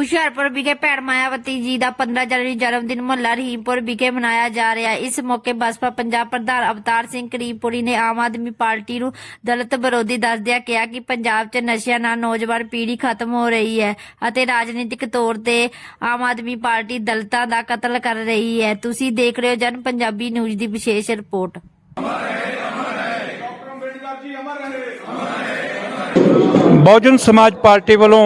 ਹੁਸ਼ਿਆਰਪੁਰ ਵਿਖੇ ਭੈਣ ਮਾਇਆਵਤੀ ਜੀ ਦਾ 15 ਜਨਵਰੀ ਜਨਮ ਦਿਨ ਮੁਹੱਲਾ ਰਹੀਮਪੁਰ ਵਿਖੇ ਮਨਾਇਆ ਜਾ ਰਿਹਾ। ਇਸ ਮੌਕੇ ਬਸਪਾ ਪੰਜਾਬ ਪ੍ਰਧਾਨ ਅਵਤਾਰ ਸਿੰਘ ਕਰੀਮਪੁਰੀ ਨੇ ਆਮ ਆਦਮੀ ਪਾਰਟੀ ਨੂੰ ਦਲਿਤ ਵਿਰੋਧੀ ਦੱਸਦਿਆਂ ਕਿਹਾ ਕਿ ਪੰਜਾਬ 'ਚ ਨਸ਼ਿਆਂ ਨਾਲ ਨੌਜਵਾਨ ਪੀੜ੍ਹੀ ਖਤਮ ਹੋ ਰਹੀ ਹੈ ਅਤੇ ਰਾਜਨੀਤਿਕ ਤੌਰ ਤੇ ਆਮ ਆਦਮੀ ਪਾਰਟੀ ਦਲਿਤਾਂ ਦਾ ਕਤਲ ਕਰ ਰਹੀ ਹੈ। ਤੁਸੀਂ ਦੇਖ ਰਹੇ ਹੋ ਜਨ ਪੰਜਾਬੀ ਨਿਊਜ਼ ਦੀ ਵਿਸ਼ੇਸ਼ ਰਿਪੋਰਟ। ਬਹੁਜਨ ਸਮਾਜ ਪਾਰਟੀ ਵੱਲੋਂ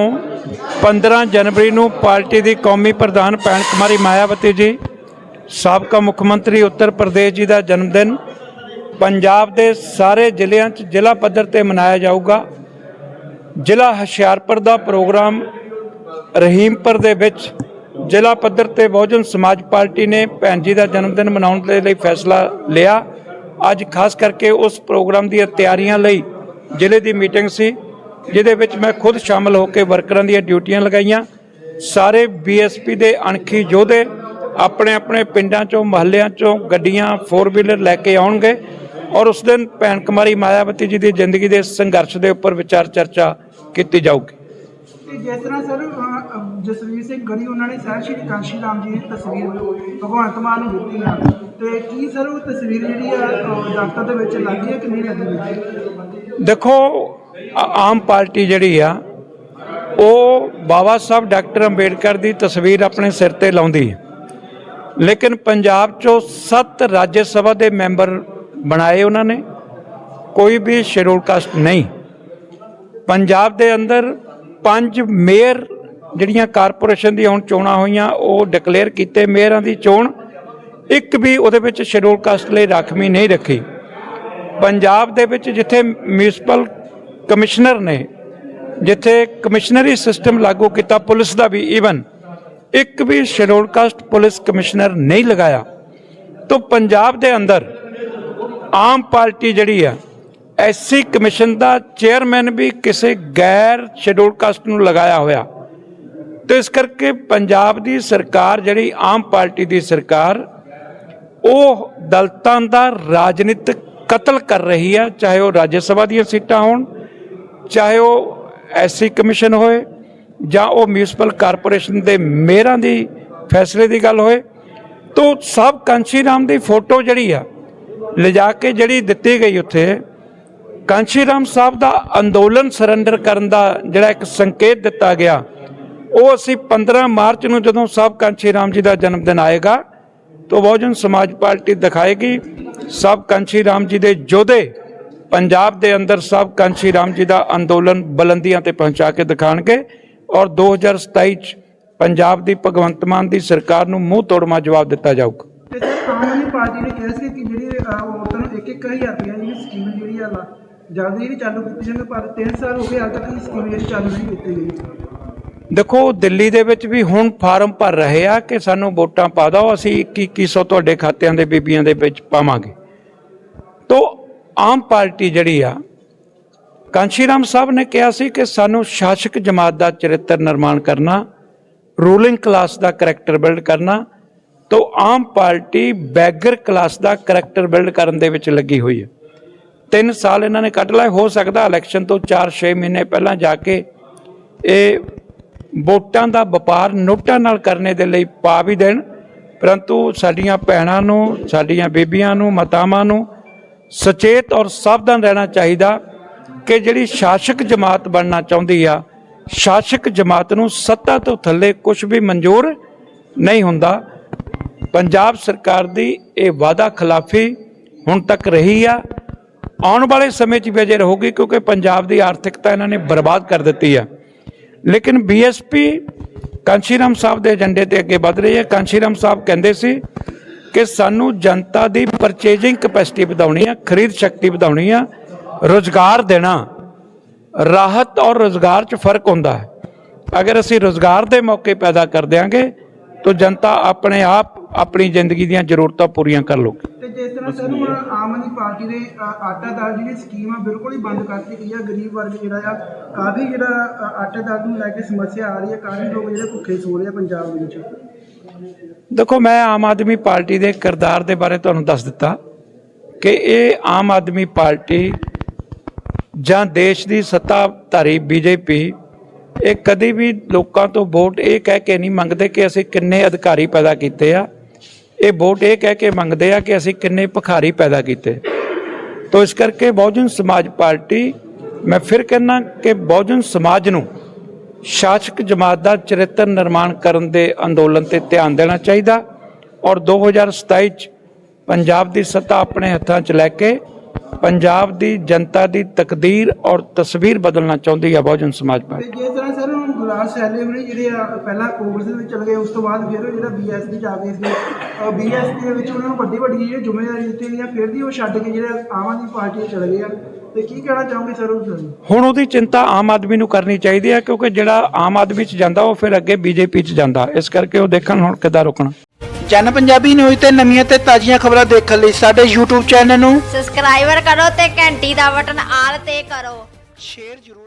15 ਜਨਵਰੀ ਨੂੰ ਪਾਰਟੀ ਦੀ ਕੌਮੀ ਪ੍ਰਧਾਨ ਭੈਣ ਕੁਮਾਰੀ ਮਾਇਆਵਤੀ ਜੀ, ਸਾਬਕਾ ਮੁੱਖ ਮੰਤਰੀ ਉੱਤਰ ਪ੍ਰਦੇਸ਼ ਜੀ ਦਾ ਜਨਮ ਦਿਨ ਪੰਜਾਬ ਦੇ ਸਾਰੇ ਜ਼ਿਲ੍ਹਿਆਂ 'ਚ ਜ਼ਿਲ੍ਹਾ ਪੱਧਰ ਤੇ ਮਨਾਇਆ ਜਾਊਗਾ। ਜ਼ਿਲ੍ਹਾ ਹੁਸ਼ਿਆਰਪੁਰ ਦਾ ਪ੍ਰੋਗਰਾਮ ਰਹੀਮਪੁਰ ਦੇ ਵਿੱਚ ਜ਼ਿਲ੍ਹਾ ਪੱਧਰ ਤੇ ਬਹੁਜਨ ਸਮਾਜ ਪਾਰਟੀ ਨੇ ਭੈਣ ਜੀ ਦਾ ਜਨਮ ਦਿਨ ਮਨਾਉਣ ਦੇ ਲਈ ਫੈਸਲਾ ਲਿਆ। ਅੱਜ ਖਾਸ ਕਰਕੇ ਉਸ ਪ੍ਰੋਗਰਾਮ ਦੀਆਂ ਤਿਆਰੀਆਂ ਲਈ ਜ਼ਿਲ੍ਹੇ ਦੀ ਮੀਟਿੰਗ ਸੀ। ਜਿਹਦੇ ਵਿੱਚ ਮੈਂ ਖੁਦ ਸ਼ਾਮਲ ਹੋ ਕੇ ਵਰਕਰਾਂ ਦੀਆਂ ਡਿਊਟੀਆਂ ਲਗਾਈਆਂ। ਸਾਰੇ ਬੀਐਸਪੀ ਦੇ ਅਣਖੀ ਯੋਧੇ ਆਪਣੇ ਆਪਣੇ ਪਿੰਡਾਂ ਚੋਂ ਮਹੱਲਿਆਂ ਚੋਂ ਗੱਡੀਆਂ 4 ਵੀਲਰ ਲੈ ਕੇ ਆਉਣਗੇ ਔਰ ਉਸ ਦਿਨ ਭੈਣ ਕੁਮਾਰੀ ਮਾਇਆਵਤੀ ਜੀ ਦੀ ਜ਼ਿੰਦਗੀ ਦੇ ਸੰਘਰਸ਼ ਦੇ ਉੱਪਰ ਵਿਚਾਰ ਚਰਚਾ ਕੀਤੀ ਜਾਊਗੀ। ਤੇ ਜਿਸ ਤਰ੍ਹਾਂ ਸਰ ਅਹ, ਅਹ, ਜਸਵੀਰ ਸਿੰਘ ਗੜੀ ਉਹਨਾਂ ਨੇ ਸਾਹਿਬ ਸ਼੍ਰੀ ਕਾਂਸ਼ੀ ਰਾਮ ਜੀ ਦੀ ਤਸਵੀਰ ਭਗਵੰਤ ਮਾਨ ਨੂੰ ਦਿੱਤੀ ਆ। ਤੇ ਕੀ ਸਰ ਉਹ ਤਸਵੀਰ ਜਿਹੜੀ ਆ ਅਹ, ਦਫ਼ਤਰ ਦੇ ਵਿੱਚ ਲੱਗੀ ਹੈ ਕਿ ਨਹੀਂ ਲੱਗੀ ਵਿੱਚ? ਦੇਖੋ ਆਮ ਪਾਰਟੀ ਜਿਹੜੀ ਆ, ਉਹ ਬਾਬਾ ਸਾਹਿਬ ਡਾਕਟਰ ਅੰਬੇਡਕਰ ਦੀ ਤਸਵੀਰ ਆਪਣੇ ਸਿਰ ਤੇ ਲਾਉਂਦੀ ਲੇਕਿਨ ਪੰਜਾਬ ਚੋਂ 7 ਰਾਜ ਸਭਾ ਦੇ ਮੈਂਬਰ ਬਣਾਏ ਉਹਨਾਂ ਨੇ, ਕੋਈ ਵੀ ਸ਼ੈਡਿਊਲ ਕਾਸਟ ਨਹੀਂ। ਪੰਜਾਬ ਦੇ ਅੰਦਰ ਪੰਜ ਮੇਅਰ ਜਿਹੜੀਆਂ ਕਾਰਪੋਰੇਸ਼ਨ ਦੀਆਂ ਹੁਣ ਚੋਣਾਂ ਹੋਈਆਂ, ਉਹ ਡਿਕਲੇਅਰ ਕੀਤੇ ਮੇਅਰਾਂ ਦੀ ਚੋਣ। ਇੱਕ ਵੀ ਉਹਦੇ ਵਿੱਚ ਸ਼ੈਡਿਊਲ ਕਾਸਟ ਲਈ ਰਾਖਵੀਂ ਨਹੀਂ ਰੱਖੀ। ਪੰਜਾਬ ਦੇ ਵਿੱਚ ਜਿੱਥੇ ਮਿਊਨਿਸਪਲ ਕਮਿਸ਼ਨਰ ਨੇ, ਜਿੱਥੇ ਕਮਿਸ਼ਨਰੀ ਸਿਸਟਮ ਲਾਗੂ ਕੀਤਾ ਪੁਲਿਸ ਦਾ ਵੀ ਈਵਨ ਇੱਕ ਵੀ ਸ਼ੈਡਿਊਲ ਕਾਸਟ ਪੁਲਿਸ ਕਮਿਸ਼ਨਰ ਨਹੀਂ ਲਗਾਇਆ, ਤਾਂ ਪੰਜਾਬ ਦੇ ਅੰਦਰ ਆਮ ਪਾਰਟੀ ਜਿਹੜੀ ਆ ਐਸਸੀ ਕਮਿਸ਼ਨ ਦਾ ਚੇਅਰਮੈਨ ਵੀ ਕਿਸੇ ਗੈਰ ਸ਼ੈਡਿਊਲ ਕਾਸਟ ਨੂੰ ਲਗਾਇਆ ਹੋਇਆ। ਤੇ ਇਸ ਕਰਕੇ ਪੰਜਾਬ ਦੀ ਸਰਕਾਰ ਜਿਹੜੀ ਆਮ ਪਾਰਟੀ ਦੀ ਸਰਕਾਰ, ਉਹ ਦਲਤਾਂ ਦਾ ਰਾਜਨੀਤਿਕ ਕਤਲ ਕਰ ਰਹੀ ਹੈ ਚਾਹੇ ਉਹ ਰਾਜ ਸਭਾ ਦੀਆਂ ਸੀਟਾਂ ਹੋਣ ਚਾਹੇ ਉਹ ਐਸਸੀ ਕਮਿਸ਼ਨ ਹੋਏ ਜਾਂ ਉਹ ਮਿਊਨਿਸਪਲ ਕਾਰਪੋਰੇਸ਼ਨ ਦੇ ਮੇਅਰਾਂ ਦੀ ਫੈਸਲੇ ਦੀ ਗੱਲ ਹੋਏ, ਤੋਂ ਸਭ ਕਾਂਸ਼ੀ ਰਾਮ ਦੀ ਫੋਟੋ ਜਿਹੜੀ ਆ, ਲਿਜਾ ਕੇ ਜਿਹੜੀ ਦਿੱਤੀ ਗਈ ਉੱਥੇ, ਕਾਂਸ਼ੀ ਰਾਮ ਸਾਹਿਬ ਦਾ ਅੰਦੋਲਨ ਸਰੈਂਡਰ ਕਰਨ ਦਾ ਜਿਹੜਾ ਇੱਕ ਸੰਕੇਤ ਦਿੱਤਾ ਗਿਆ, ਉਹ ਅਸੀਂ 15 ਮਾਰਚ ਨੂੰ ਜਦੋਂ ਸਾਹਿਬ ਕਾਂਸ਼ੀ ਰਾਮ ਜੀ ਦਾ ਜਨਮ ਦਿਨ ਆਏਗਾ, ਤੋਂ ਬਹੁਜਨ ਸਮਾਜ ਪਾਰਟੀ ਦਿਖਾਏਗੀ, ਸਭ ਕਾਂਸ਼ੀ ਰਾਮ ਜੀ ਦੇ ਯੋਧੇ ਪੰਜਾਬ ਦੇ ਅੰਦਰ ਸਭ ਕਾਂਸ਼ੀ ਰਾਮ ਜੀ ਦਾ ਅੰਦੋਲਨ ਬੁਲੰਦੀਆਂ ਤੇ ਪਹੁੰਚਾ ਕੇ ਦਿਖਾਣਗੇ ਔਰ 2027 ਚ ਪੰਜਾਬ ਦੀ ਭਗਵੰਤ ਮਾਨ ਦੀ ਸਰਕਾਰ ਨੂੰ ਮੂੰਹ ਤੋੜਮਾ ਜਵਾਬ ਦਿੱਤਾ ਜਾਊਗਾ। ਤੇ ਸਰ ਆਮ ਆਦਮੀ ਪਾਰਟੀ ਨੇ ਕਿਹਾ ਸੀ ਕਿ ਜਿਹੜੀ ਅਹ, ਔਰਤਾਂ ਨੂੰ ਇੱਕ ਇੱਕ ਹਜ਼ਾਰ ਰੁਪਇਆ ਦੀ ਸਕੀਮ ਜਿਹੜੀ ਆ ਲਾ- ਜਲਦੀ ਜਿਹੜੀ ਚਾਲੂ ਕੀਤੀ ਜਾਵੇ ਪਰ 3 ਸਾਲ ਹੋ ਗਏ ਹਾਲ ਤੱਕ ਇਹ ਸਕੀਮ ਜਿਹੜੀ ਚਾਲੂ ਨਹੀਂ ਕੀਤੀ ਗਈ। ਦੇਖੋ ਦਿੱਲੀ ਦੇ ਵਿੱਚ ਵੀ ਹੁਣ ਫਾਰਮ ਭਰ ਰਹੇ ਆ ਕਿ ਸਾਨੂੰ ਵੋਟਾਂ ਪਾ ਦਿਓ ਅਸੀਂ 2100 ਤੁਹਾਡੇ ਖਾਤਿਆਂ ਦੇ ਬੀਬੀਆਂ ਦੇ ਵਿੱਚ ਪਾਵਾਂਗੇ। ਤੋਂ ਆਮ ਪਾਰਟੀ ਜਿਹੜੀ ਆ ਕਾਂਸ਼ੀਰਾਮ ਸਾਹਿਬ ਨੇ ਕਿਹਾ ਸੀ ਕਿ ਸਾਨੂੰ ਸ਼ਾਸਕ ਜਮਾਤ ਦਾ ਚਰਿੱਤਰ ਨਿਰਮਾਣ ਕਰਨਾ ਰੂਲਿੰਗ ਕਲਾਸ ਦਾ ਕਰੈਕਟਰ ਬਿਲਡ ਕਰਨਾ, ਤੋਂ ਆਮ ਪਾਰਟੀ ਬੈਗਰ ਕਲਾਸ ਦਾ ਕਰੈਕਟਰ ਬਿਲਡ ਕਰਨ ਦੇ ਵਿੱਚ ਲੱਗੀ ਹੋਈ ਹੈ। ਤਿੰਨ ਸਾਲ ਇਹਨਾਂ ਨੇ ਕੱਢ ਲਏ, ਹੋ ਸਕਦਾ ਇਲੈਕਸ਼ਨ ਤੋਂ 4-6 ਮਹੀਨੇ ਪਹਿਲਾਂ ਜਾ ਕੇ ਇਹ ਵੋਟਾਂ ਦਾ ਵਪਾਰ ਨੋਟਾਂ ਨਾਲ ਕਰਨੇ ਦੇ ਲਈ ਪਾ ਵੀ ਦੇਣ, ਪਰੰਤੂ ਸਾਡੀਆਂ ਭੈਣਾਂ ਨੂੰ, ਸਾਡੀਆਂ ਬੀਬੀਆਂ ਨੂੰ, ਮਾਤਾਵਾਂ ਨੂੰ ਸੁਚੇਤ ਔਰ ਸਾਵਧਾਨ ਰਹਿਣਾ ਚਾਹੀਦਾ ਕਿ ਜਿਹੜੀ ਸ਼ਾਸਕ ਜਮਾਤ ਬਣਨਾ ਚਾਹੁੰਦੀ ਆ, ਸ਼ਾਸਕ ਜਮਾਤ ਨੂੰ ਸੱਤਾ ਤੋਂ ਥੱਲੇ ਕੁਝ ਵੀ ਮਨਜ਼ੂਰ ਨਹੀਂ ਹੁੰਦਾ। ਪੰਜਾਬ ਸਰਕਾਰ ਦੀ ਇਹ ਵਾਅਦਾ ਖਿਲਾਫੀ ਹੁਣ ਤੱਕ ਰਹੀ ਆ। ਆਉਣ ਵਾਲੇ ਸਮੇਂ 'ਚ ਵੀ ਅਜੇ ਰਹੂਗੀ ਕਿਉਂਕਿ ਪੰਜਾਬ ਦੀ ਆਰਥਿਕਤਾ ਇਹਨਾਂ ਨੇ ਬਰਬਾਦ ਕਰ ਦਿੱਤੀ ਆ। ਲੇਕਿਨ ਬੀਐਸਪੀ ਕਾਂਸ਼ੀਰਾਮ ਸਾਹਿਬ ਦੇ ਏਜੰਡੇ ਤੇ ਅੱਗੇ ਵਧ ਰਹੀ ਹੈ ਕਾਂਸ਼ੀਰਾਮ ਸਾਹਿਬ ਕਹਿੰਦੇ ਸੀ ਕਿ ਸਾਨੂੰ ਜਨਤਾ ਦੀ ਪਰਚੇਜਿੰਗ ਕਪੈਸਿਟੀ ਵਧਾਉਣੀ ਆ, ਖਰੀਦ ਸ਼ਕਤੀ ਵਧਾਉਣੀ ਆ, ਰੋਜ਼ਗਾਰ ਦੇਣਾ। ਰਾਹਤ ਔਰ ਰੋਜ਼ਗਾਰ 'ਚ ਫ਼ਰਕ ਹੁੰਦਾ ਹੈ। ਅਗਰ ਅਸੀਂ ਰੋਜ਼ਗਾਰ ਦੇ ਮੌਕੇ ਪੈਦਾ ਕਰ ਦਿਆਂਗੇ, ਤਾਂ ਜਨਤਾ ਆਪਣੇ ਆਪ ਆਪਣੀ ਜ਼ਿੰਦਗੀ ਦੀਆਂ ਜ਼ਰੂਰਤਾਂ ਪੂਰੀਆਂ ਕਰ ਲਊਗੀ। ਤੇ ਜਿਸ ਤਰ੍ਹਾਂ ਸਰ, ਹੁਣ ਆਮ ਆਦਮੀ ਪਾਰਟੀ ਦੇ ਆਟਾ ਦਾਲ ਜਿਹੜੀ ਸਕੀਮ ਆ, ਬਿਲਕੁਲ ਹੀ ਬੰਦ ਕਰਤੀ ਗਈ ਆ। ਗਰੀਬ ਵਰਗ ਜਿਹੜਾ ਆ, ਕਾਫੀ ਜਿਹੜਾ ਆਟੇ ਦਾਲ ਨੂੰ ਲੈ ਕੇ ਸਮੱਸਿਆ ਆ ਰਹੀ ਹੈ ਕਾਫੀ ਲੋਕ ਜਿਹੜੇ ਭੁੱਖੇ ਸੋ ਰਹੇ ਆ ਪੰਜਾਬ ਦੇ ਵਿੱਚ। ਦੇਖੋ, ਮੈਂ ਆਮ ਆਦਮੀ ਪਾਰਟੀ ਦੇ ਕਿਰਦਾਰ ਦੇ ਬਾਰੇ ਤੁਹਾਨੂੰ ਦੱਸ ਦਿੱਤਾ ਕਿ ਇਹ ਆਮ ਆਦਮੀ ਪਾਰਟੀ ਜਾਂ ਦੇਸ਼ ਦੀ ਸੱਤਾਧਾਰੀ ਬੀਜੇਪੀ, ਇਹ ਕਦੀ ਵੀ ਲੋਕਾਂ ਤੋਂ ਵੋਟ ਇਹ ਕਹਿ ਕੇ ਨਹੀਂ ਮੰਗਦੇ ਕਿ ਅਸੀਂ ਕਿੰਨੇ ਅਧਿਕਾਰੀ ਪੈਦਾ ਕੀਤੇ ਆ। ਇਹ ਵੋਟ ਇਹ ਕਹਿ ਕੇ ਮੰਗਦੇ ਆ ਕਿ ਅਸੀਂ ਕਿੰਨੇ ਭਖਾਰੀ ਪੈਦਾ ਕੀਤੇ। ਤੋ ਇਸ ਕਰਕੇ ਬਹੁਜਨ ਸਮਾਜ ਪਾਰਟੀ, ਮੈਂ ਫਿਰ ਕਹਿੰਦਾ ਕਿ ਬਹੁਜਨ ਸਮਾਜ ਨੂੰ ਸ਼ਾਸਕ ਜਮਾਤ ਦਾ ਚਰਿੱਤਰ ਨਿਰਮਾਣ ਕਰਨ ਦੇ ਅੰਦੋਲਨ ਤੇ ਧਿਆਨ ਦੇਣਾ ਚਾਹੀਦਾ ਔਰ 2027 ਚ ਪੰਜਾਬ ਦੀ ਸੱਤਾ ਆਪਣੇ ਹੱਥਾਂ 'ਚ ਲੈ ਕੇ ਪੰਜਾਬ ਦੀ ਜਨਤਾ ਦੀ ਤਕਦੀਰ ਔਰ ਤਸਵੀਰ ਬਦਲਣਾ ਚਾਹੁੰਦੀ ਹੈ। ਬਹੁਜਨ ਸਮਾਜ ਪਾਰਟੀ। ਗੁਲਾਬ ਸੈਲੇ ਹੁਣੇ ਜਿਹੜੇ ਆ ਪਹਿਲਾਂ ਕਾਂਗਰਸ ਦੇ ਵਿੱਚ ਚਲੇ ਗਏ ਉਸ ਤੋਂ ਬਾਅਦ ਫਿਰ ਉਹ ਜਿਹੜਾ ਬੀਐਸਪੀ ਜਾ ਗਏ ਸੀ। ਬੀਐਸਪੀ ਦੇ ਵਿੱਚ ਉਹਨਾਂ ਨੂੰ ਵੱਡੀ ਵੱਡੀ ਜਿਹੜੀ ਜ਼ਿੰਮੇਵਾਰੀ ਦਿੱਤੀ ਗਈਆਂ ਫਿਰ ਵੀ ਉਹ ਛੱਡ ਕੇ ਜਿਹੜੇ ਆਮ ਆਦਮੀ ਪਾਰਟੀ 'ਚ ਚਲੇ ਗਏ ਆ। ਤੇ ਕੀ ਕਹਿਣਾ ਚਾਹੋਗੇ ਸਰ ਉਸ ਬਾਰੇ? ਹੁਣ ਉਹਦੀ ਚਿੰਤਾ ਆਮ ਆਦਮੀ ਨੂੰ ਕਰਨੀ ਚਾਹੀਦੀ ਹੈ ਕਿਉਂਕਿ ਜਿਹੜਾ ਆਮ ਆਦਮੀ 'ਚ ਜਾਂਦਾ ਉਹ ਫਿਰ ਅੱਗੇ ਬੀਜੇਪੀ 'ਚ ਜਾਂਦਾ। ਇਸ ਕਰਕੇ ਉਹ ਦੇਖਣ ਹੁਣ ਕਿੱਦਾਂ ਰੁਕਣਾ। ਜਨ ਪੰਜਾਬੀ ਨਿਊਜ਼ ਤੇ ਨਵੀਆਂ ਤੇ ਤਾਜ਼ੀਆਂ ਖਬਰਾਂ ਦੇਖਣ ਲਈ ਸਾਡੇ YouTube ਚੈਨਲ ਨੂੰ ਸਬਸਕ੍ਰਾਈਬਰ ਕਰੋ ਤੇ ਘੰਟੀ ਦਾ ਬਟਨ ਆਲ ਤੇ ਕਰੋ। ਸ਼ੇਅਰ ਜ਼ਰੂਰ